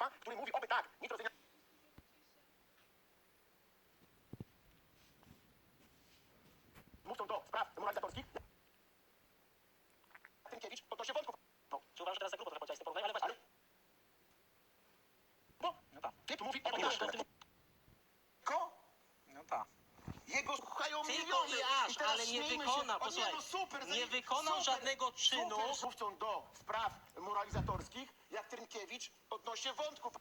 typa, który mówi oby tak, nitrozynia... Mówcą do spraw moralizatorskich. Tynkiewicz odnośnie wątków. No, Czy uważasz, że teraz za grubo trochę powiedziałeś z tym porównaniem, ale właśnie... bo No tak. typ mówi oby tak. Ko? No tak. Jego słuchają Tylko miliony. i aż, teraz ale nie śmiejmy wykonał, się. O posłuchaj, nie, no super, nie zaje- wykonał super, żadnego czynu. Super, mówcą do spraw moralizatorskich, jak Trynkiewicz odnośnie wątków.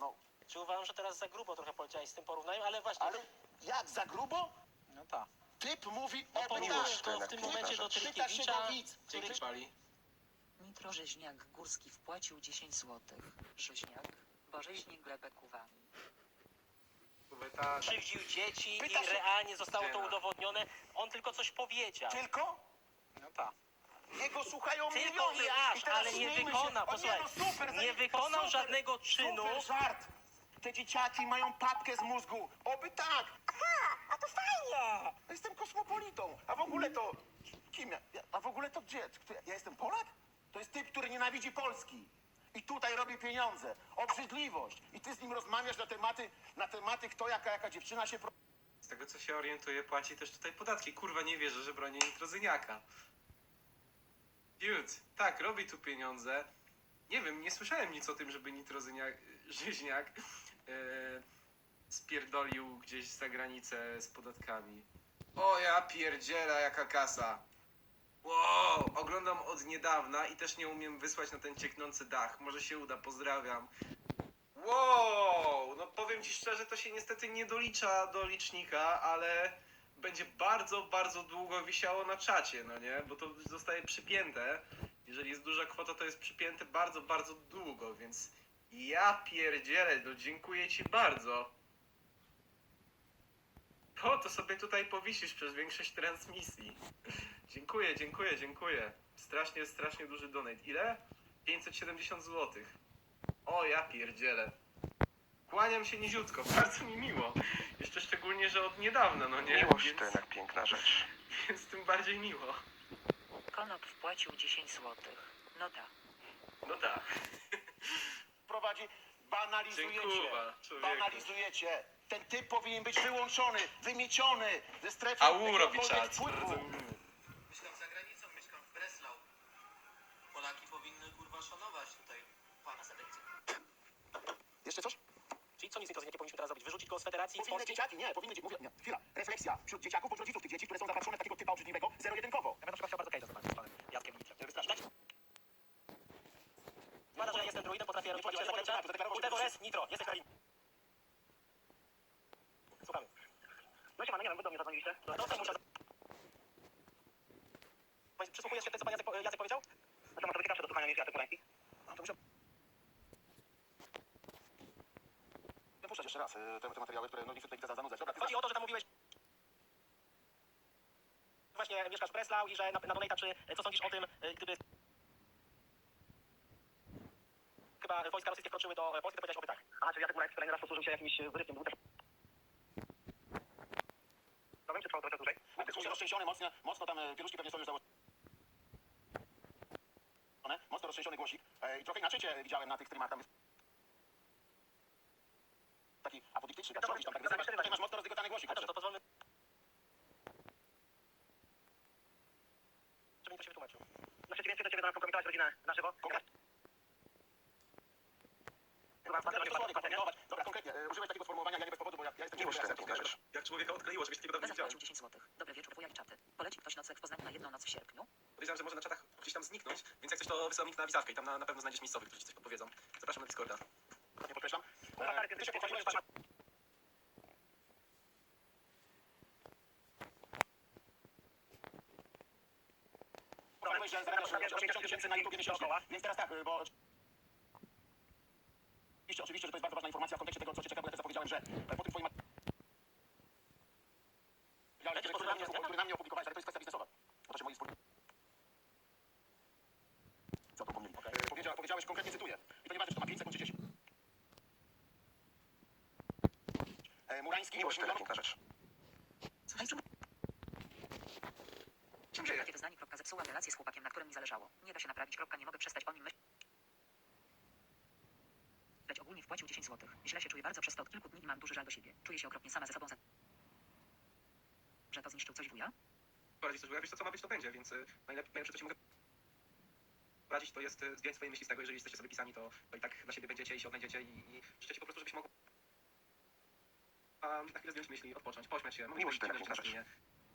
No, Czy uważam, że teraz za grubo trochę powiedziałeś z tym porównaniem, ale właśnie... ale jak za grubo? No tak. Typ mówi No, oby porównujesz tak. go w tym momencie do widz. który... Pali. Nitro Rzeźniak Górski wpłacił 10 złotych. Rzeźniak, bo rzeźnik glebę kuwami. tak. krzywdził dzieci Pyta i się- realnie zostało to udowodnione. On tylko coś powiedział. Tylko? No tak. Jego słuchają Tylko miliony. i aż, teraz ale nie śmiejmy się. wykonał, O posłuchaj, nie, no super, nie zaje- wykonał super, żadnego czynu. Super żart. Te dzieciaki mają papkę z mózgu. Oby tak. Aha, a to fajnie. Jestem kosmopolitą. A w ogóle to... Kim ja? ja- A w ogóle to gdzie? Kto Ja ja jestem Polak? To jest typ, który nienawidzi Polski. I tutaj robi pieniądze. Obrzydliwość. I ty z nim rozmawiasz na tematy, na tematy kto, jaka, jaka dziewczyna się... Pro... Z tego co się orientuję, płaci też tutaj podatki. Kurwa, nie wierzę, że broni nitrozyniaka. Dude, tak, robi tu pieniądze. Nie wiem, nie słyszałem nic o tym, żeby nitrozyniak, żyźniak e, spierdolił gdzieś za granicę z podatkami. O ja pierdziela, jaka kasa. Wow, oglądam od niedawna i też nie umiem wysłać na ten cieknący dach. Może się uda, pozdrawiam. Wow, no powiem ci szczerze, to się niestety nie dolicza do licznika, ale będzie bardzo, bardzo długo wisiało na czacie, no nie? Bo to zostaje przypięte. Jeżeli jest duża kwota, to jest przypięte bardzo, bardzo długo, więc ja pierdzielę, no dziękuję ci bardzo. O, to sobie tutaj powisisz przez większość transmisji. Dziękuję, dziękuję, dziękuję. Strasznie, strasznie duży donate. Ile? 570 zł. O, ja pierdzielę. Kłaniam się niziutko, bardzo mi miło. Jeszcze szczególnie, że od niedawna, no nie? Miłość Więc, to jednak piękna rzecz. więc tym bardziej miło. Konop wpłacił 10 złotych. No tak. No tak. prowadzi, banalizujecie. Dziękuję, człowieku. Banalizujecie. Ten typ powinien być wyłączony, wymieciony ze strefy Au robi jakiegokolwiek czat. wpływu. Mieszkam za granicą, mieszkam w Breslau. Polaki powinny kurwa szanować tutaj pana selekcję. Jeszcze coś? Czyli co nic nie powinniśmy teraz zrobić? Wyrzucić go z federacji z Powinny Polski? dzieciaki, nie, powinny, dzie- mówię, nie, chwila, refleksja wśród dzieciaków bądź rodziców tych dzieci, które są zapatrzone w takiego typa obrzydliwego, zero-jedynkowo. Ja bym na przykład chciał bardzo Cage'a zobaczyć z panem Jackiem. Widać? Składa, że ja jestem druidem, potrafię robić magiczne zaklęcia. Utevores, Nitro, jesteś na linii. Słuchamy. No się nie wiem, wy do mnie zadzwoniliście. No to muszę... Przysłuchujesz się tym, co pan Jacek, po- Jacek powiedział? Na temat to ciekawsze do słuchania niż Jacek Polański. No to muszę... Puszczać jeszcze raz y, te, te materiały, które no niestety tutaj widzę za zanudzać. Dobra, ty Chodzi o to, że tam mówiłeś... Breslau i że na, na Donata, czy co sądzisz o tym, y, gdyby... Chyba wojska rosyjskie wkroczyły do Polski, to powiedziałeś oby tak. Aha, czyli Jacek Murański kolejny raz posłużył się jakimś wyrywkiem. Był też... Powiem, czy trwało trochę dłużej? Słuchaj, roztrzęsiony mocno, mocno tam e, pieluszki pewnie są już założone. Mocno roztrzęsiony głosik. E, I trochę inaczej cię widziałem na tych streamach. Tam jest taki apodyktyczny, tak, Dobra, robisz tam tak dobra, wyzywasz. dobra. Tutaj masz mocno rozdygotany głosik. Ale także. to, to pozwólmy... Żebym to się wytłumaczył. Na przeciwieństwie do ciebie rodzinę na żywo. Chyba Dobra, bardzo to konkretnie. e, Użyłeś takiego sformułowania, ja nie bez powodu, bo ja, ja jestem Miłość to ciekawy, jednak piękna jak człowieka odkleiło, czegoś takiego dawno nie widziałem. zapłacił 10 złotych. Dobry wieczór, czaty. Poleci ktoś nocleg w Poznaniu na jedną noc w sierpniu? Podejrzewam, że może na czatach gdzieś tam zniknąć, więc jak coś to wysyłam link na wizawkę i tam na, na pewno znajdziesz miejscowych, którzy ci coś podpowiedzą. Zapraszam na Discorda. Nie podkreślam. E, Ty się pochwaliłeś, że Powiedziałeś, że zarabiasz 80 tysięcy na YouTube miesięcznie. Więc teraz tak, bo... Oczywiście, oczywiście, że to jest bardzo ważna informacja w kontekście tego, co cię czeka, bo ja też zapowiedziałem, że e, po tym twoim materiale, który, na mnie, który na mnie opublikowałeś, ale to jest kwestia biznesowa. Bo to się moi wspólnicy... Co to pomyli? E, Powiedział, powiedziałeś, konkretnie cytuję. I to nieważne, czy to ma 5 sekund czy 10. E, Murański, Miłość to rzecz. Czym się takie wyznanie. Kropka, zepsułam relację z chłopakiem, na którym mi zależało. Nie da się naprawić. Kropka, nie mogę przestać o nim myśleć ogólnie wpłacił 10 zł. Źle się czuję bardzo przez to od kilku dni i mam duży żal do siebie. Czuję się okropnie sama ze sobą za... Że to zniszczył coś wuja? Poradzić coś, wiesz co, co ma być, to będzie, więc y, najlepiej, najlepsze, co ci mogę poradzić, to jest y, zdjąć swoje myśli z tego, jeżeli jesteście sobie pisani, to, to i tak dla siebie będziecie i się odnajdziecie i, i życzę ci po prostu, żebyś mógł um, na chwilę zdjąć myśli, odpocząć, pośmiać się, mówić Miłość na scenie.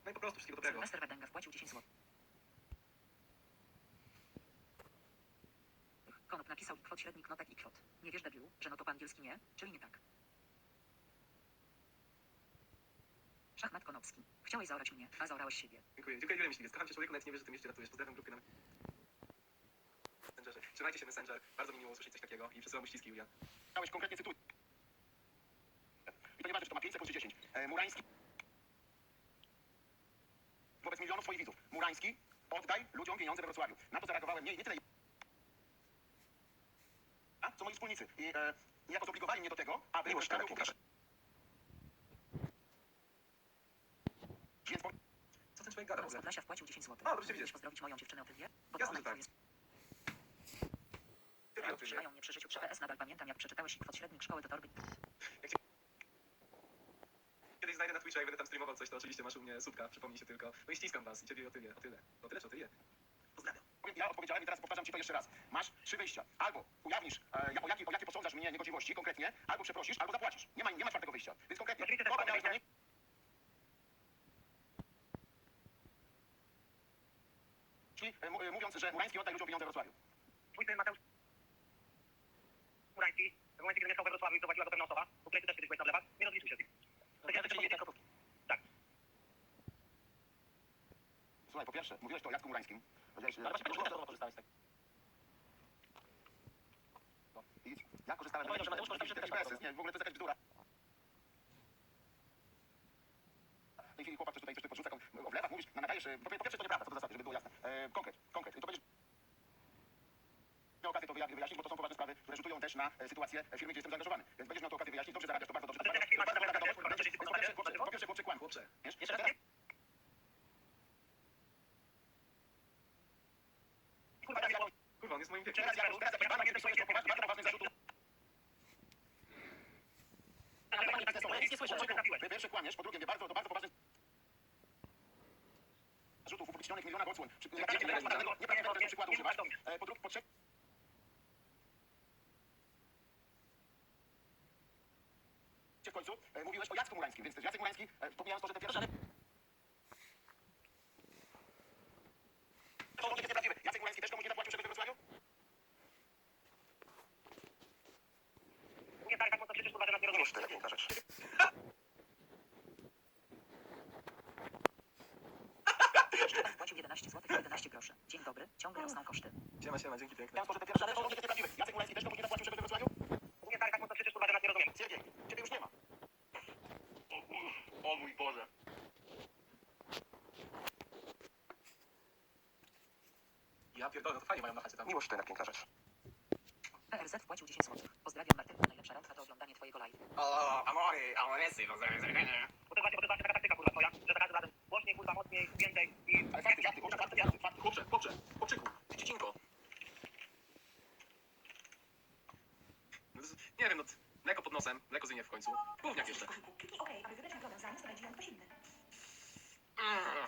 No i po prostu wszystkiego dobrego. Sylwester Wardęga wpłacił 10 zł. Konop napisał kwot średnik notek i kwot. Nie wiesz debilu, że no to po angielski nie, czyli nie tak. Szachmat Konopski. Chciałeś zaorać mnie, a zaorałeś siebie. Dziękuję, dziękuję wiele myśliwiec. Kocham cię człowieku, nawet nie wiesz, że ty mnie jeszcze ratujesz. Pozdrawiam grupkę na Messengerze. Trzymajcie się Messenger, bardzo mi miło usłyszeć coś takiego i przesyłam uściski, Julia. Dałeś konkretnie cytuj. I to nieważne, czy to ma 5 sekund czy 10. E, Murański. Wobec milionów swoich widzów. Murański, oddaj ludziom pieniądze we Wrocławiu. Na to zareagowałem nie, nie tyle co moi wspólnicy. I e, niejako zobligowali mnie do tego, aby... Miłość to Więc po... Co ten człowiek gada w ogóle? Podlasia wpłacił 10 zł. A, proszę Mógłbyś widzieć. pozdrowić moją dziewczynę Otylię? Bo Jasne, to ona że o tyle. Trzymają mnie przy życiu przy PS. Nadal pamiętam, jak przeczytałeś kwot średnik szkoły do torby. Kiedyś znajdę na Twitcha i będę tam streamował coś, to oczywiście masz u mnie słupka, przypomnij się tylko. No i ściskam was i ciebie o tyle, o tyle. O tyle, czy o tyle? Ja odpowiedziałem i teraz powtarzam ci to jeszcze raz. Masz trzy wyjścia. Albo ujawnisz, e, o, jakie, o jakie posądzasz mnie niegodziwości konkretnie, albo przeprosisz, albo zapłacisz. Nie ma, nie ma czwartego wyjścia. Więc konkretnie, Oczywiście też kogo miałeś na mnie? Czyli, e, mu- e, mówiąc, że Murański oddaj ludziom pieniądze w Wrocławiu. Twój syn Mateusz Murański, w momencie, kiedy mieszkał we Wrocławiu i prowadziła go pewna osoba, o której ty też kiedyś byłeś na wlewach, nie rozliczył się z nim. To ja też Tak. Słuchaj, po pierwsze, mówiłeś to o Jacku Murańskim. Właśnie e, korzystałeś no, i ja korzystałem Powiedział, że Mateusz korzystał. Nie, w ogóle to jest jakaś bzdura. W tej chwili chłopak coś tutaj coś podrzuca, o wlewach mówisz, no nadajesz, e, po po pierwsze to nieprawda, co do zasady, żeby było jasne. E, konkret, konkret, to będziesz miał okazję to wyja- wyjaśnić, bo to są poważne sprawy, które rzutują też na e, sytuację e, firmy, gdzie jestem zaangażowany. Więc będziesz miał to okazję wyjaśnić, dobrze zarabiasz, to bardzo dobrze. A ty firma po pierwsze, chłopcze, po pierwsze, chłopcze. Wiesz? Jeszcze raz teraz ja- Kurwa, on jest moim wiekiem. teraz ja- teraz ja- bardzo pisujesz do poważnych, bardzo poważnych zarzutów. Nic nie słyszę, czego trafiłeś? Po pierwsze kłamiesz, po drugie mnie bardzo, to bardzo poważne zarzutów upublicznionych nieprawdziwego przykładu używasz. Po drugie, po mówiłeś o Jacku Murańskim, więc też Jacek Murański, e, pomijając to, że te pierwsze... To jest nieprawdziwe. Jacek Murański też komuś nie zapłacił czegoś we Wrocławiu? Nie tak, tak mocno krzyczysz, kurwa, że nas nie rozumiesz. Wpłacił 11 zł 11 groszy. Dzień dobry, ciągle rosną koszty. Siema, siema, dzięki piękne. Pomijając to, że te pierwsze to jest nieprawdziwe. Jacek Murański też komuś nie zapłacił czegoś we Wrocławiu? Nie tak, tak mocno krzyczysz, kurwa, że nas nie rozumiesz. Siergiej, ciebie już nie ma. O mój Boże. Ja pierdolę, no to fajnie mają na chacie tam. Miłość to jednak piękna rzecz. PRZ wpłacił 10 zł. Pozdrawiam Martynku, najlepsza randka to oglądanie twojego live. O, amory, amorysy, pozdrawiam to właśnie, bo to właśnie taka taktyka, kurwa, twoja, że za każdym razem głośniej, kurwa, mocniej, więcej i... Ale fakty, fakty, kurczę, fakty, fakty, fakty. Chłopcze, chłopcze, chłopczyku, ty dziecinko. Nie wiem, no, mleko pod nosem, mleko zynie w końcu. Gówniak jeszcze. Okej, aby wybrać nagrodę za nie, sprawdzi ją ktoś inny. Mm.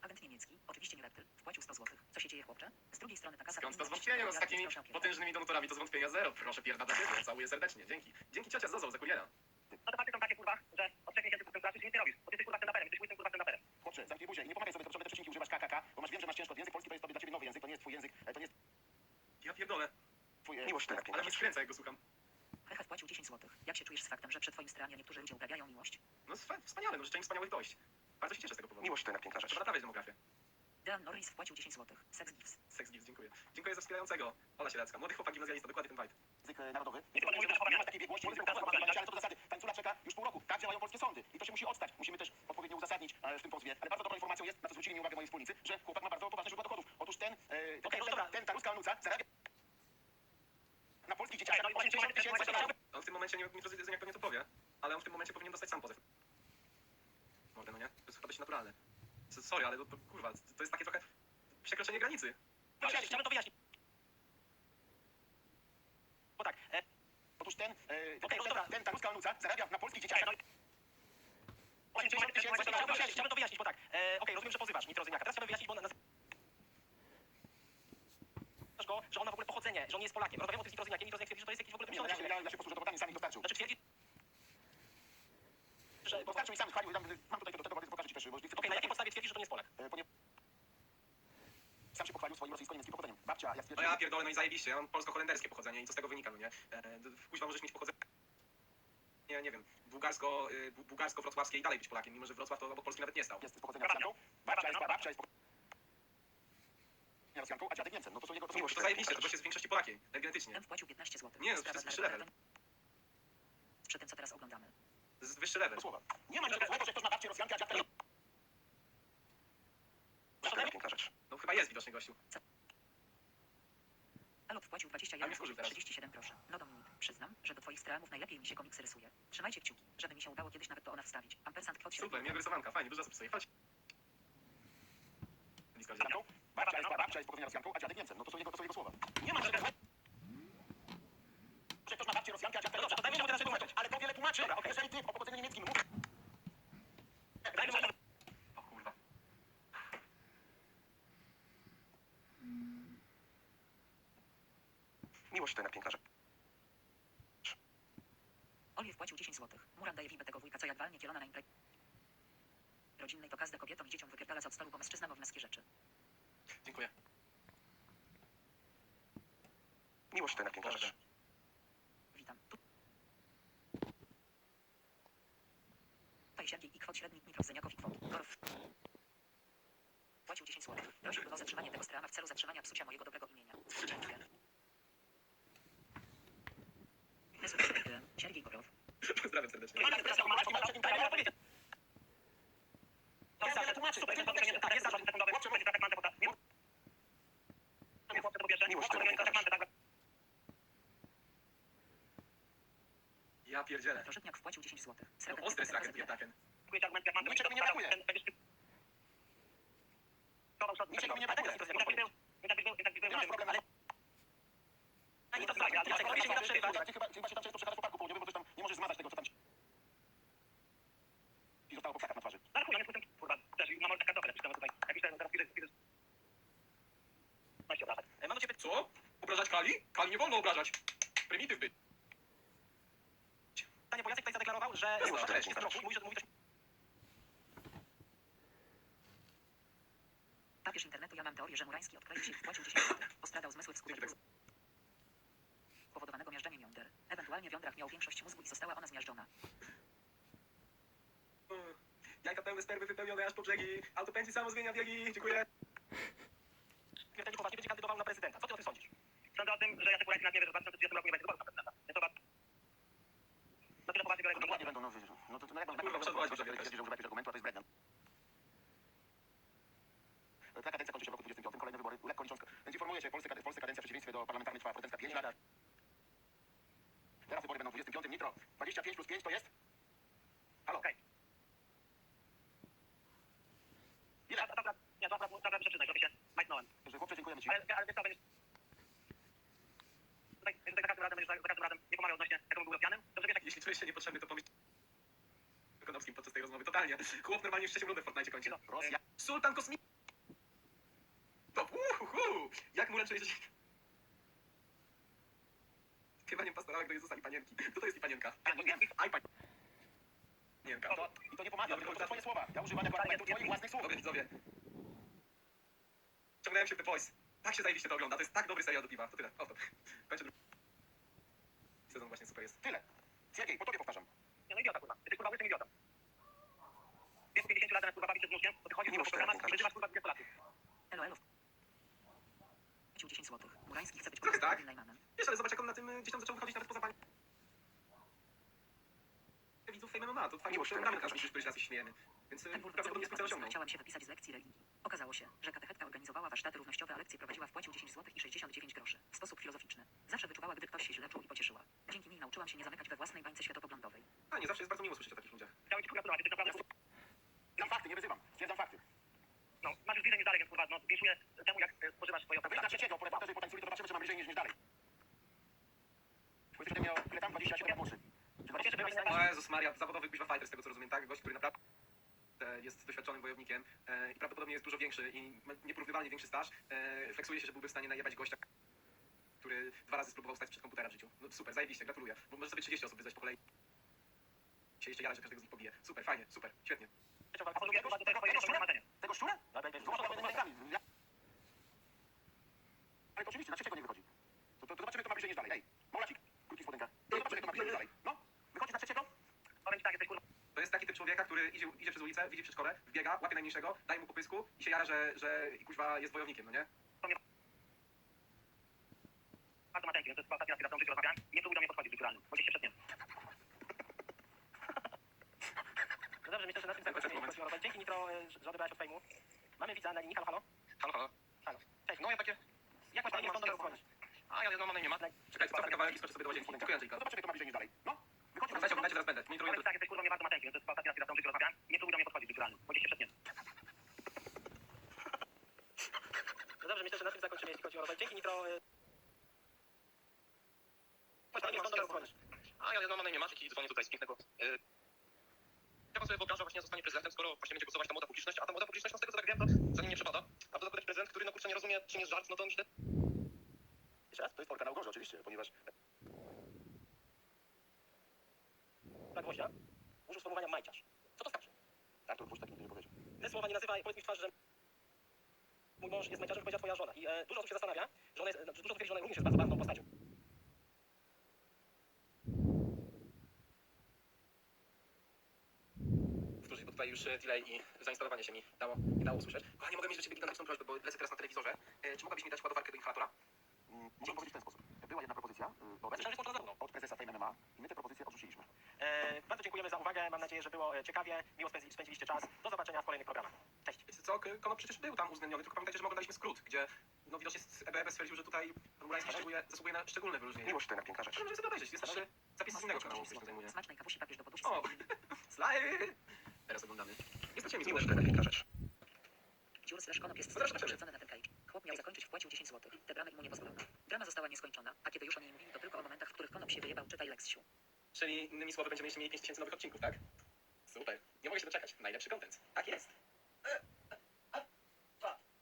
Agent niemiecki, oczywiście nie reptyl, wpłacił 100 zł. Co się dzieje chłopcze? Z drugiej strony taka Skąd to zwątpienie, no z takimi potężnymi donatorami to zwątpienia zero. Proszę pierda dla ciebie, całuję serdecznie, dzięki. Dzięki ciocia Zozą za kuriera. No to fakty są takie, kurwa, że od trzech miesięcy kurwa, nic nie robisz. Bo ty jesteś, kurwa, stand-uperem, jesteś łysym, kurwa, stand-uperem. Chłopcze, zamknij buzię i nie pomagaj sobie, to te przecinki używasz KKK, bo masz, wiem, że masz ciężko. Język polski to jest tobie, dla ciebie nowy język, to nie jest twój język, e, to nie jest Ja pierdolę, twój... e, Miłość jednak ale mnie skręca jak go słucham. Hecha wpłacił 10 zł. Jak się czujesz z faktem, że przy twoim niektórzy ludzie uprawiają miłość? No swa- wspaniale, no życzę im wspaniałych dojść. Bardzo się cieszę z tego powodu. Miłość to piękna rzecz. Trzeba naprawiać demografię. Dean Norris wpłacił 10 zł. Sex Gifts. Sex Gifts, dziękuję. Dziękuję za wspierającego. Ola Sielecka, młody chłopak gimnazjalista, dokładnie ten vibe. Język e, narodowy. Nie, nie, nie, nie ma takiej biegłości, nie ale co do zasady. Tańcula czeka już pół roku. Tak działają polskie sądy. I to się musi odstać. Musimy też odpowiednio uzasadnić e, w tym pozwie. Ale bardzo dobrą informacją jest, na co zwrócili mi uwagę moi wspólnicy, że chłopak ma bardzo poważne źródła dochodów. Otóż ten, e, ten, ten, ten, ta ruska onuca zarabia na polskich dzieciakach 80 tysięcy dolarów. On w tym momencie, nie nie jak pewnie to powie, ale on w tym momencie powinien dostać sam pozew. Mogę, no nie? To jest chyba dość naturalne. Sorry, ale to, to kurwa, to, jest takie trochę przekroczenie granicy. Proszę, chciałbym to wyjaśnić. Bo tak, e, Otóż ten, e, Okej, ten, no dobra. ten, ta ruska onuca zarabia na polskich dzieciakach. Okej, no i- 80 tysięcy Właśnie, dolarów chciałbym- to wyjaśnić, bo tak. E, Okej, rozumiem, że pozywasz Nitro Zyniaka. Teraz chciałbym wyjaśnić, bo na, na... go, że on ma w ogóle pochodzenie, że on nie jest Polakiem. Rozmawiamy o tym z Nitro Zyniakiem. Nitro Zyniak twierdzi, że to jest jakiś w ogóle Nie, no, ja, człowiek. ja, ja się posłużę dowodami, sami dostarczył. Znaczy twierdzi, że... Dostarczył mi sam, chwalił, mam tutaj do tego, też, bo Okej, na jakiej podstawie twierdzi, że to nie jest Polak? E, ponieważ sam się pochwalił swoim rosyjsko-niemieckim pochodzeniem. Babcia, jak No ja pierdolę, no i zajebiście, ja mam polsko-holenderskie pochodzenie i co z tego wynika, no nie? E, d- Kuźwa możesz mieć pochodzenie, nie, nie wiem, bułgarsko, y, bu- bułgarsko-wrocławskie i dalej być Polakiem, mimo że Wrocław to obok Polski nawet nie stał. jest z pochodzenia Rosjanką. Babcia jest, babcia jest pochodzenia Rosjanką, a dziadek Niemcem. No to są jego... To są Miłość, to jego- zajebiście, to gość jest w większości Polakiem, tak genetycznie. Ten wpłacił 15 zł. Nie, no, to jest level. Przy tym, co teraz oglądamy. To jest wyższy level. słowa. Nie ma niczego złego, że ktoś ma babcię Rosjankę, a dziadka nie... To jest piękna rzecz. No widoczny gościu. Elot wpłacił Ale 21 mnie wkurzył teraz. 37 groszy. No Dominik, przyznam, że do twoich streamów najlepiej mi się komiksy rysuje. Trzymajcie kciuki, żeby mi się udało kiedyś nawet to ona wstawić. Ampersand kwot Super, miała rysowanka, fajnie, dużo osób sobie, chodź. Blisko Rosjanką. Babcia jest, babcia jest pochodzenia Rosjanką, a dziadek Niemcem. No to są jego, to są jego słowa. Nie ma złego, że ktoś ma babcię Rosjankę, a dziadka Dobrze, to dajmy mu teraz wytłumaczyć. Ale to wiele tłumaczy. Dobra, okej. Jeżeli ty o pochodzeniu niemieckim mówisz... Dajmy mu... O kurwa. Miłość to jednak piękna rzecz. Oliw wpłacił 10 zł. Daje wibę tego wujka, co jak walnie kielona na imprezie rodzinnej, to każde kobietom i dzieciom wypierdala z od stołu, bo mężczyzna ma męskie rzeczy. Dziękuję. Miłość to piękna rzecz. Witam. Tu- Tutaj Siergiej i kwot średnich Nitro Zeniakow i kwot. Gorf. Płacił 10 zł. Prosiłbym o zatrzymanie tego streama w celu zatrzymania psucia mojego dobrego imienia. Dziękuję. Siergiej Gorow. Pozdrawiam serdecznie. Ja wiele tłumaczy. Super, tak, jest zarzut sekundowy. Chłopcze, mówi tak, mandę, bo tak. Nie Nie, chłopcze, to po pierwsze. Miłość to Chłopcze, taka tak, mandę, tak. Ja pierdzielę. Prożytniak wpłacił 10 zł. No, ostry straken, pierdaken. Dziękuję ci, argument, mandę. Niczego mi nie brakuje. Niczego mi nie brakuje. Nie masz problemu. Ale... Ani to tak, ale ja tego się nie da przerywać. Ty chyba, ty chyba się tam często przechadzasz po parku południowym, bo coś tam nie możesz zmazać tego, co tam ci... I zostało po krzakach na twarzy. Ale kurwa, nie jestem, kurwa, też mam taka dobra, pisałem tutaj. Jak pisałem teraz, piszę, piszę. Weź się obrażać. E, Mam do ciebie Co? Obrażać Kali? Obrażać. Prymityw być. pytanie, bo Jacek tutaj zadeklarował, że Nie, to jest nie roku mówi, że mówi Papież internetu, ja mam teorię, że Murański odkleił się i wpłacił 10 zł. Postradał zmysły wskutek Dzięki spowodowanego miażdżeniem jąder. Ewentualnie w jądrach miał większość mózgu i została ona zmiażdżona. Jajka pełne spermy wypełnione aż po brzegi. Auto pędzi samo zmienia biegi. Dziękuję. twierdzenie poważnie, będzie kandydował na prezydenta. Co ty o tym sądzisz? Sądzę o tym, że Jacek Murański na nie wie, że w 2030 roku nie będzie wyborów na prezydenta. Jest to bardzo... Na tyle poważnie biorę No dokładnie będą, no, wy- no to, to no jak można... Kurwa, twierdzić, że używa argumentu, a to jest brednia. Ta kadencja kończy się w roku 25. Kolejne wybory lekko licząc. Więc informuję cię, w Polsce kadencja w przeciwieństwie do parlamentarnej trwała prezydencka 5 lat. Teraz wybory będą w 25. Nitro. 25 plus 5 to jest? Halo? Okej. Ile? Dobra, dobra, nie, dobra, dobra, muszę przyznać, żeby się majtnąłem. Że chłopcze, dziękujemy ci. Ale, ale wiesz co, będziesz... Tutaj, za każdym razem, będziesz za, każdym razem nie pomawiał odnośnie, jak on był Rosjanem. Dobrze wiesz, jak Jeśli czujesz się niepotrzebny, to pomyśl Konopskim podczas tej rozmowy. Totalnie. Chłop normalnie już trzecią rundę w Fortnite kończy. Rosja. Sultan Kosmi... To uhuhu. Jak mu się... Chyba nie pastorałek do Jezusa i panienki. Kto to jest i panienka? Wiem. Aj, panienka. To, I to nie pomaga, tylko to twoje słowa. Ja używam jako argumentu twoich własnych słów. Dobry widzowie. Ciągnąłem się w The Voice. Tak się zajebiście to ogląda. To jest tak dobry serial do piwa. To tyle. O, to. Kończę drugi sezon właśnie super jest. Tyle. Siergiej, po tobie powtarzam. Nie, no idiota, kurwa. Jesteś kurwa łysym idiotą. Jest 50 lat, kurwa, bawi się z nóżkiem, to ty chodzisz Miłość po programach i wyzywasz kurwa 20 lat. Elo, elo. Wpłacił 10 zł. Murański chce być Trochę tak. Najmanem. Wiesz, ale zobacz jak on na tym y, gdzieś tam zaczął wychodzić nawet poza pani. Widzów Fame MMA, to fajnie, Miłość bo to gramy taka każdy któryś raz się śmiejemy. Więc y, prawdopodobnie osiągnął. Chciałam się wypisać z lekcji religii. Okazało się, że katechetka organizowała warsztaty równościowe, a lekcje prowadziła wpłacił 10 zł i 69 groszy. W sposób filozoficzny. Zawsze wyczuwała, gdy ktoś się źle czuł i pocieszyła. Dzięki niej nauczyłam się nie zamykać we własnej bańce światopoglądowej. A nie, zawsze jest bardzo miło słyszeć o takich ludziach. Chciałem ci pogratulować, jesteś naprawdę... Stwierdzam fakty, nie wyzywam. Stwierdzam fakty. No, masz już bliżej niż dalej, więc kurwa, no, winszuję temu, jak e, spożywasz swoje Wyjdź na trzeciego, po reporterze i potańculi, to zobaczymy, czy mam bliżej niż, niż dalej. Powiedz ode mnie o ile tam 27 muszy. Myślę, że byłeś w stanie... O Jezus Maria, zawodowy kuźwa fighter, z tego co rozumiem, tak? Gość, który naprawdę jest doświadczonym wojownikiem e, i prawdopodobnie jest dużo większy i ma nieporównywalnie większy staż. E, Flexuje się, że byłby w stanie najebać gościa, który dwa razy spróbował stać przed komputera w życiu. No super, zajebiście, gratuluję. Bo Możesz sobie 30 osób wyzwać po kolei. Się jeszcze jarać, że każdego z nich pobije. Super, fajnie, super, świetnie. Tego marzenie. Tego szczura? Ale to oczywiście, trzeciego nie wychodzi. To, to, to zobaczymy, kto ma bliżej niż dalej. Ej, Molacik, krótki spodenka. To zobaczymy, kto ma bliżej niż dalej. No, wychodzisz na trzeciego? Powiem ci tak, jesteś kurwa To jest taki typ człowieka, który idzie, widzi przedszkole, wbiega, łapie najmniejszego, daje mu popysku i się jara, że, że kuźwa jest wojownikiem, no nie? bardzo mateńki, więc to jest ostatni raz, kiedy z tą życiu rozmawiałem. Nie próbuj do mnie podchodzić kulturalnie, bo cię się przetnie. No dobrze, myślę, że na tym zakończymy, jeśli chodzi o rozwój. Dzięki Nitro, e, że że odebrałeś od fejmu. Mamy widza na linii, halo, halo. Halo, halo. Halo. Cześć, No ja takie... jak masz na imię, skąd do nas dzwonisz? A ja no mam na imię Mat. Czekajcie, cofnę kawałek i skoczę sobie do łazienki. Dziękuję, Angelika. To zobaczymy, kto ma bliżej niż dalej. No, wychodzisz na Dajcie, trzeciego? dajcie, zaraz będę. Nie Powiem intruję. ci tak, jesteś kurwa mnie bardzo mateńki, więc to jest ostatni raz, kiedy z tą życiu rozmawiałem. Nie próbuj do mnie podchodzić kulturalnie, bo cię się przetnie. No dobrze, myślę, że na tym zakończymy, jeśli chodzi o rozwój. Dzięki Nitro. e, Dzwonisz? A ja no mam na imię Maciek i dzwonię tutaj z pięknego... E... Ja sobie wyobrażam właśnie zostanie prezydentem, skoro właśnie będzie głosować ta młoda publiczność, a ta młoda publiczność, no z tego co tak wiem, to za nim nie przepada. A w dodatku prezydent, który no kurczę nie rozumie, czym jest żart, no to myślę... Jeszcze raz? To jest Polka na Ugorze, oczywiście, ponieważ... Tak, Wosia. Użył sformułowania majciarz. Co to znaczy? Artur Busz tak nigdy nie powiedział. Te słowa nie nazywaj, powiedz mi w twarz, że mój mąż jest majciarzem, powiedziała twoja żona. I e, dużo osób się zastanawia, że ona jest, znaczy, dużo osób twierdzi, że ona również jest bardzo ważną postacią. Powtórzyć, bo tutaj już e, delay i zainstalowanie się mi dało, nie dało usłyszeć. Kochanie, mogę mieć do ciebie gigantyczną prośbę, bo lecę teraz na telewizorze. E, czy mogłabyś mi dać ładowarkę do instalatora? Mm, Mogę powiedzieć w ten sposób. Była jedna propozycja y, od, że jest zarówno. od prezesa Fame MMA i my tę propozycję odrzuciliśmy. E, bardzo dziękujemy za uwagę, mam nadzieję, że było e, ciekawie, miło spędzi- spędziliście czas. Do zobaczenia w kolejnych programach. Cześć. Wiecie co, K- Konop przecież był tam uwzględniony, tylko pamiętajcie, że my oglądaliśmy skrót, gdzie no widocznie EBF stwierdził, że tutaj Murański zasługuje, zasługuje na szczególne wyróżnienie. Miłość to jednak piękna rzecz. Ale możemy sobie obejrzeć, jest też e, zapis z innego kanału, który się tym zajmuje. Smacznej kawusi papież do poduszki. O, slajdy! Teraz oglądamy. Nie straciłem to jednak piękna rzecz. Dziur slash konop jest pokrzywdzony na ten kajcz. Chłop miał zakończyć, wpłacił 10 zł. Te bramy mu nie pozwolono. Drama została nieskończona, a kiedy już o niej mówili, to tylko o momentach, w których konop się wyjebał, czytaj Leksiu. Czyli innymi słowy będziemy jeszcze mieli 5000 nowych odcinków, tak? Super. Nie mogę się doczekać. Najlepszy content. Tak jest.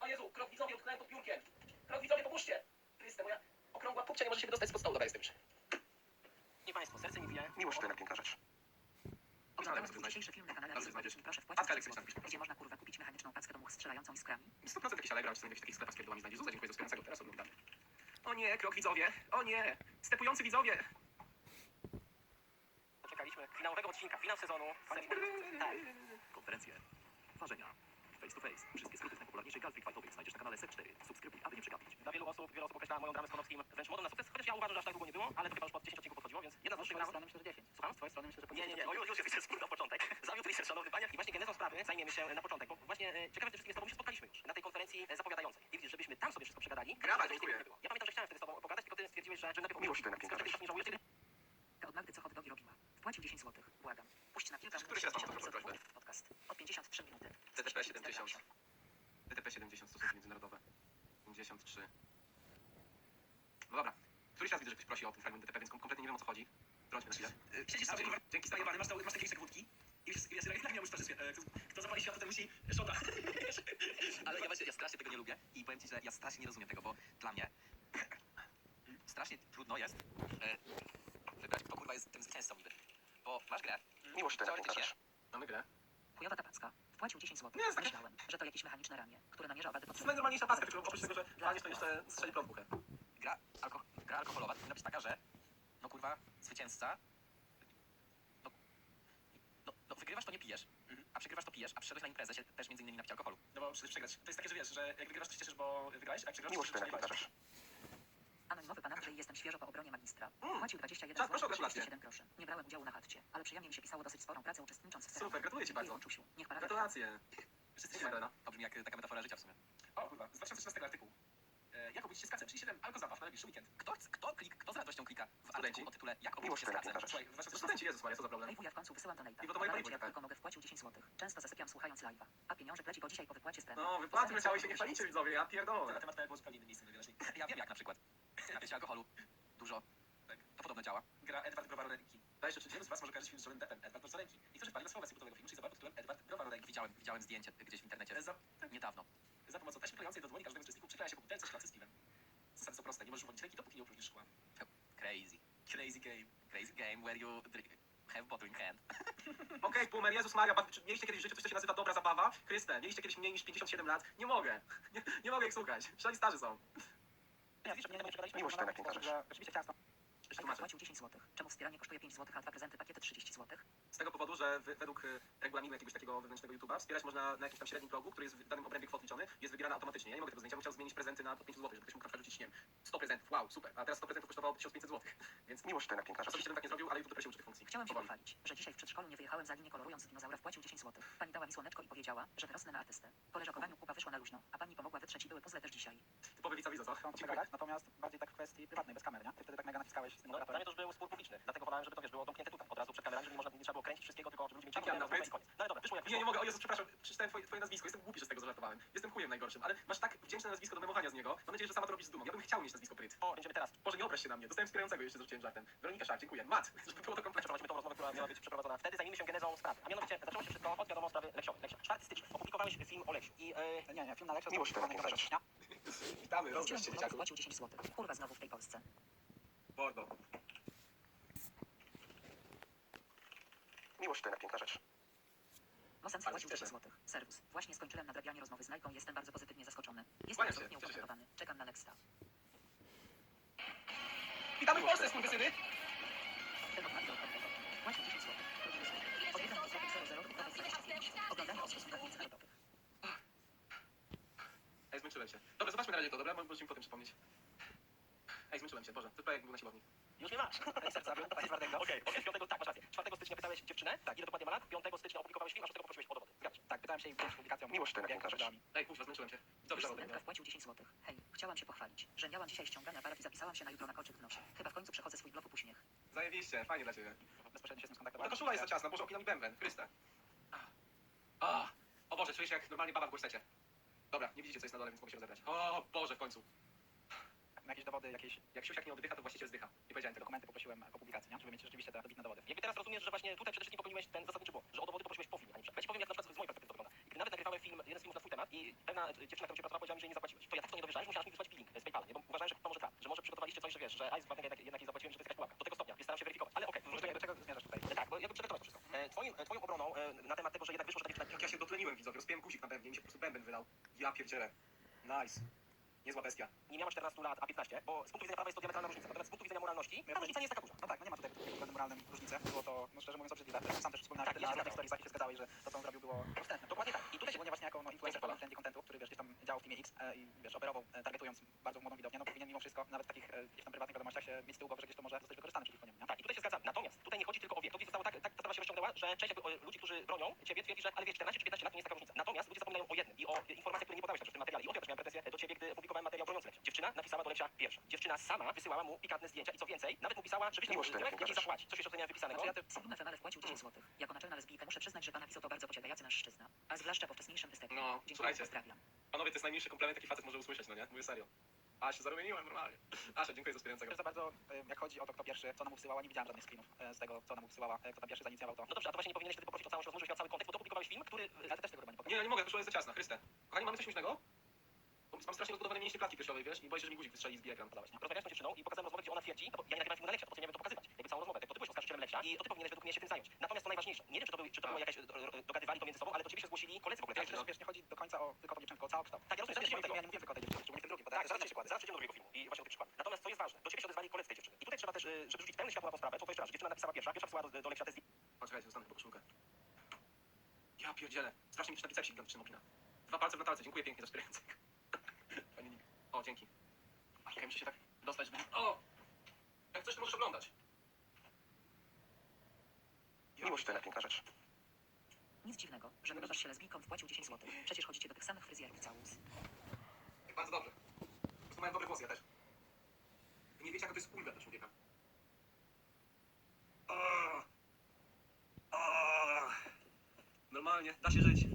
O Jezu, krok widzowie utknąłem pod piórkiem. Krok widzowie, pomóżcie! Chryste, moja okrągła pupcia nie może się wydostać spod stołu. Dobra, jestem już. Nie państwo, serce mi bije. Miłość to jednak piękna rzecz. Oglądamy Oglądając sobie znajdziesz. dzisiejszy film na kanale Teraz sobie Real znajdziesz. proszę Paska wpłacić 10 elektryczna zł, wpisz. gdzie można kurwa kupić mechaniczną strzelającą iskrami. 100% jakiś Allegro, czy w jakichś takich sklepach z pierdolami znajdzie. Zuza, dziękuję za wspierającego. Teraz oglądamy. O nie, krok widzowie. O nie. Stepujący widzowie. Czekaliśmy finałowego odcinka, finał sezonu. Tak. Konferencje, ważenia, face to face. Wszystkie skróty z najpopularniejszej gal Fightowych znajdziesz na kanale SEC4. Subskrybuj, aby nie przegapić. Dla wielu osób, wiele osób określa moją dramę z Konopskim wręcz modą na sukces, chociaż ja uważam, że aż tak długo nie było, ale to chyba już pod 10 odcinków podchodziło, więc jedna z naszych braw... myślę, że 10. Słucham? Z twojej strony myślę, że Nie, nie, nie, o, już, już jest research na początek. Zawiódł research, szanowny panie. I właśnie genezą sprawy zajmiemy się na początek, bo właśnie e, ciekawe, że wszystkim z tobą się spotkaliśmy już na tej konferencji e, zapowiadającej. I widzisz, żebyśmy tam sobie wszystko przegadali. Graba, żeby dziękuję. nie było. Ja pamiętam, że chciałem wtedy z tobą pogadać, tylko ty stwierdziłeś, że, że najpierw to jednak piękna skończysz, rzecz. nie żałujesz, Od Magdy co hot dogi robiła. Wpłacił 10 zł. Błagam. Puść na kilka Któryś minut raz mam 60 taką prośbę. epizodów podcast. O 53 minuty. TTP 7000. TTP 70, stosunki międzynarodowe. 53. No dobra. Któryś raz widzę, że ktoś prosi o ten fragment DTP, więc kom- kompletnie nie wiem o co chodzi. Trąćmy na chwilę. Siedzisz sobie, kurwa, Dzięki zajebany, masz, masz takie jakieś wódki wiesz, jak miał już w towarzystwie. E, kto- zapali światło, ten musi szota. Ale ja właśnie, ja strasznie tego nie lubię i powiem ci, że ja strasznie nie rozumiem tego, bo dla mnie strasznie trudno jest e, wybrać, kto kurwa jest tym zwycięzcą niby. Bo masz grę, Miłość teoretycznie, rzecz. Mamy grę. Chujowa ta packa. Wpłacił 10 zł. Nie, jest takie- Myślałem, że to jakieś mechaniczne ramię, które namierza wady To jest pod najnormalniejsza paska, tylko oprócz tego, że palisz to jeszcze strzeli prąd w buchę. gra, alko, gra alkoholowa powinna być taka, że no kurwa, zwycięzca wygrywasz to nie pijesz, a przegrywasz to pijesz, a przyszedłeś na imprezę się też między innymi napić alkoholu. No bo przecież przegrać. To jest takie, że wiesz, że jak wygrywasz, to się cieszysz, bo wygrałeś, a jak przegrasz, to Miłość się to cieszysz, jednak rzecz. Anonimowy pan Andrzej jestem świeżo po obronie magistra. Mm. Płacił 21 Czas, proszę o zł gratulacje. 37 groszy. Nie brałem udziału na chatcie, ale przyjemnie mi się pisało dosyć sporą pracę uczestnicząc w Super, gratuluję ci bardzo. Czusiu. Niech paragraf Gratulacje. Wszyscy się no. To brzmi jak taka metafora życia w sumie. O kurwa, z 2013 artykuł. E, jak obudzić się z kacem? 37 alko zabaw na najbliższy weekend. Kto, kto, klik, kto z radością klika w artykuł o tytule Jak obudzić się to z kacem? Słuchaj, w To 2013 studenci, Jezus Maria, co za problem. Wuja w końcu wysyłam donate'a. I bo to moje Nawet paliwo jak taka. tylko mogę wpłacił 10 zł. Często zasypiam słuchając live'a. A pieniążek leci po dzisiaj po wypłacie z premii. No, wypłaty leciały się, nie chwalicie widzowie, ja Na pierdolę. temat tego było zupełnie innym miejscem. Ja wiem jak na przykład. Napić alkoholu dużo. Tak. To podobno działa. Gra Edward Browarorenki. Dajesz, czy wielu z was może kojarzyć film z Johnnym Deppem, Edward Browarorenki. Niektórzy chwali na słowę kultowego filmu, czyli zabawę pod tytułem Edward Browarorenki. Widziałem, widziałem zdjęcie gdzieś w internecie. Za, niedawno. Za pomocą taśmy klejącej do dłoni każdego uczestników przykleja się po butelce szklance z piwem. Zasady są proste, nie możesz uwolnić ręki, dopóki nie opróżnisz szkła. Crazy. Crazy game. Crazy game where you drink, have bottle in hand. Okej, boomer, Jezus Maria, ba- czy mieliście kiedyś w życiu coś, co się nazywa dobra zabawa? Chryste, mieliście kiedyś mniej niż 57 lat? Nie mogę. Nie, nie mogę ich słuchać. Szali starzy są. Nie, nie, nie, nie, Miłość to ciasto. Jeszcze Edward tłumaczę. płacił 10 zł. Czemu wspieranie kosztuje 5 zł, a dwa prezenty pakiety 30 zł? Z tego powodu, że wy, według y, regulaminu jakiegoś takiego wewnętrznego YouTube'a wspierać można na jakimś tam średnim progu, który jest w danym obrębie kwot liczony, jest wybierany automatycznie. Ja nie mogę tego zmienić, ja bym chciał zmienić prezenty na po 5 zł, żeby ktoś mógł na przykład rzucić, nie wiem, 100 prezentów, wow, super, a teraz 100 prezentów kosztowało 1500 zł, więc Miłość to najpiękniejsza rzecz. osobiście bym tak nie zrobił, ale YouTube dopiero się uczy tych funkcji. Chciałam się Powoli. pochwalić, że dzisiaj w przedszkolu nie wyjechałem za linię kolorując dinozaura wpłacił 10 zł. Pani dała mi słoneczko i powiedziała, że wyrosnę na artystę. Po leżakowaniu Kuba wyszła na luźno, a pani pomogła wytrzeć i były puzzle też dzisiaj. Typowy widza widza, co? Natomiast bardziej tak w kwestii prywatnej, bez kamer, nie? Ty wtedy tak mega naciskałeś z tym No, dla mnie to już był spór publiczny, dlatego wolałem, żeby to wiesz, było domknięte tutaj, od razu przed kamerami, żeby nie, można, nie trzeba było kręcić wszystkiego, tylko żeby ludzie mieli czas, Ja ja nawet. i koniec. No ale dobra, wyszło jak Nie, wyszło. nie mogę, o Jezu, przepraszam, przeczytałem twoje, twoje nazwisko, jestem głupi, że z tego zażartowałem. Jestem chujem najgorszym, ale masz tak wdzięczne nazwisko do memowania z niego, mam nadzieję, że sama to robisz z dumą. Ja bym chciał mieć nazwisko Pryt. O, będziemy teraz Boże, nie obraź się na mnie, dostałem wspierającego jeszcze, zarzuciłem żartem. Weronika Szak, dziękuję. Mat, żeby było to kompletne. przeprowadzimy tą rozmowę, która miała być przeprowadzona. Wtedy zajmijmy się genezą sprawy. A mianowicie zaczęło się wszystko od wiadomo sprawy Leksiowej. Leksia. 4 stycznia. Opublikowałeś film o Leksiu i e, Nie, nie, film na lekcję Miłość to. Witamy, Wróciłem się, dzieciaku. wpłacił 10 zł. Kurwa znowu w tej Polsce. Bordo. Miłość to najpiękniejsza rzecz. Wpłacił cieszę 10 zł. Serwus. Właśnie skończyłem nadrabianie rozmowy z Majką i jestem bardzo pozytywnie zaskoczony. Jestem Kłaniam się, absolutnie cieszę się. Czekam na Nexta. Witamy w Polsce, skurwysyny! Ten odpowiedź. Płacił 10 zł. Godziny zł. Od 1 do 00 ruchowe 25. Oglądanie o stosunkach międzynarodowych. Ej, zmęczyłem się. Dobra, zobaczmy na razie to, dobra? Możesz mi potem przypomnieć. Ej, zmęczyłem się, Boże, to prawie jak był na siłowni. już nie masz. serca. Okej, okej, 5, tak, masz rację. 4 tak, ile dokładnie ma lat? 5 stycznia opublikowałeś film, a 6 poprosiłeś o dowody. Zgadza się. Tak, pytałem się jej przed publikacją. Jak najpiękniejsza rzecz. Ej, kurwa, zmęczyłem się. Co tego? Studentka wpłacił 10 zł. Hej, chciałam się pochwalić, że miałam dzisiaj ściągania barw i zapisałam się na jutro na kolczyk w nosie. Chyba w końcu przechodzę swój blok uśmiech. Zajebiście, fajnie dla ciebie. Bezpośrednio się z Ta skontaktowałem. koszula jest za ciasna, Boże, opina mi bęben, Chryste. Ah. O Boże, czuję się jak normalnie baba w gorsecie. Dobra, nie widzicie co jest na dole, więc mogę się rozebrać. O Boże, w końcu. Dowody, jakieś Jak siusiak nie oddycha, to właściciel zdycha. Nie powiedziałem tego. dokumenty poprosiłem po publikacji, nie? Żeby mieć rzeczywiście te dobitne dowody. Jakby teraz rozumiesz, że właśnie tutaj przede wszystkim popełniłeś ten zasadniczy błąd, że o dowody poprosiłeś po filmie, a nie przed. Ja ci powiem, jak na przykład z mojej perspektywy to wygląda. Gdy nawet nagrywałem film, jeden z filmów na swój temat i pewna e, dziewczyna, którą cię pracowała, powiedziała mi, że jej nie zapłaciłeś. To ja tak to nie dowierzałem, że musiałaś mi wysłać peeling z PayPala, nie? Bo uważałem, że to może tak, że może przygotowaliście coś, że wiesz, że a jest jednak, jednak jej zapłaciłem, że to jest jakaś pułapka. Do tego stopnia, więc staram się weryfikować. Ale okej, Może do czego zmierzasz tutaj? okay, tak, bo jakby przygotować to wszystko. E, twoim, e, twoją obroną e, na temat tego, że jednak wyszło, że ta dziewczyna Jak ja się dotleniłem, widzowie, rozpiłem guzik na bębnie, mi się po prostu bęben wylał. Ja pierdzielę. Nice. Niezła bestia. nie miała 14 lat, a 15, bo z punktu widzenia prawa jest to diametralna różnica. Natomiast z punktu widzenia moralności, ta różnica nie jest taka duża. No tak, no nie ma tutaj względem moralnym różnicy. Było to, no szczerze mówiąc, obrzydliwe. Sam też wspominałem Tak, na różnych storiesach i się zgadzałeś, że to, co on zrobił, było wstępne. Dokładnie tak. I tutaj się właśnie jako no, influencer w trendzie contentu, który wiesz, gdzieś tam działał w teamie X e, i wiesz, operował, e, targetując bardzo młodą widownię, no powinien mimo wszystko, nawet w takich e, gdzieś tam prywatnych wiadomościach się mieć z tyłu głowy, że gdzieś to może zostać wykorzystane przeciwko niemu, nie? Tak, i tutaj się zgadzam. Natomiast tutaj nie chodzi tylko o wiek. Rozciągnęła, że część jakby, ludzi, którzy bronią ciebie, twierdzi, że ale wiesz, 14 czy 15 lat to nie jest taka różnica. Natomiast ludzie zapominają o jednym i o informacjach, które nie podałeś też w tym materiale. I o tym też miałem pretensje do ciebie, gdy opublikowałem materiał broniący Leksia. Dziewczyna napisała do Leksia pierwsza. Dziewczyna sama wysyłała mu pikantne zdjęcia i co więcej, nawet mu pisała, żebyś nie Miłość to jak jej zapłaci. Coś jeszcze tutaj miałem wypisanego. Znaczy, ja te, Sigma Female wpłacił 10 zł. Jako naczelna lesbijka muszę przyznać, że pana pisał to bardzo pociągający mężczyzna. A zwłaszcza po wcześniejszym występie. No, Dziękuję, słuchajcie. pozdrawiam. Panowie, to jest najmniejszy komplement, jaki facet może usłyszeć, no nie? Mówię serio. A się zarumieniłem normalnie. Asia, dziękuję za wspierającego. za bardzo, e, jak chodzi o to, kto pierwszy, co nam wysyłała, nie widziałem żadnych screenów e, z tego, co nam wysyłała, e, kto tam pierwszy zainicjował to. No dobrze, a to właśnie nie powinieneś wtedy poprosić o rozmowę, żebyś miał cały kontekst, bo to opublikowałeś film, który... Ale ty też tego chyba nie Nie, pokazałeś. ja nie mogę, koszula jest za ciasna, Chryste. Kochani, mamy coś śmiesznego? Bo Mam strasznie rozbudowane mięśnie klatki piersiowej, wiesz? I boję się, że mi guzik wystrzeli z bije ekran. Podałeś, nie? Rozmawiałeś z tą dziewczyną i pokazałem rozmowę, gdzie ona twierdzi, no bo ja nie nagrywałem filmu na Leksia, to po co nie miałem to pokazywać? Jakby całą rozmowę, to ty byłeś oskarżycielem Leksia i to ty powinieneś według mnie się tym zająć. Natomiast to najważniejsze, nie wiem, czy to, był, czy to było jakieś, e, e, dogadywali to między sobą, ale do ciebie się zgłosili koledzy w ogóle. Tak, Tak, wiesz, nie chodzi do końca o tylko tą dziewczynkę, o całokształt. tak, ja rozumiem, że ja nie mówiłem tylko o tej dziewczynie, Tak, przykłady. zaraz przejdziemy do drugiego filmu i właśnie do tych przykładów. Natomiast co jest ważne, do ciebie się odezwali koledzy tej dziewczyny. I tutaj trzeba też, e, żeby rzucić pełne światło na tą sprawę, to to jeszcze raz, dziewczyna napisała pierwsza, pierwsza wysłała do, do Leksia test Poczekajcie, dostanę po koszulkę. Ja pierdzielę. Strasznie mi się na bicepsie gigantyczny opina. Dwa palce w natalce, dziękuję pięknie za. Fajny nick. O, dzięki. A czekaj, muszę się tak dostać do... O! Jak coś, to możesz oglądać. Ja Miłość to najpiękniejsza rzecz. Nic dziwnego, że wyglądasz się lesbijką wpłacił 10 zł. Przecież chodzicie do tych samych fryzjerów całus. Tak bardzo dobrze. Mają dobre głosy, ja też. Wy nie wiecie, jaka to jest ulga dla człowieka. Normalnie, da się żyć.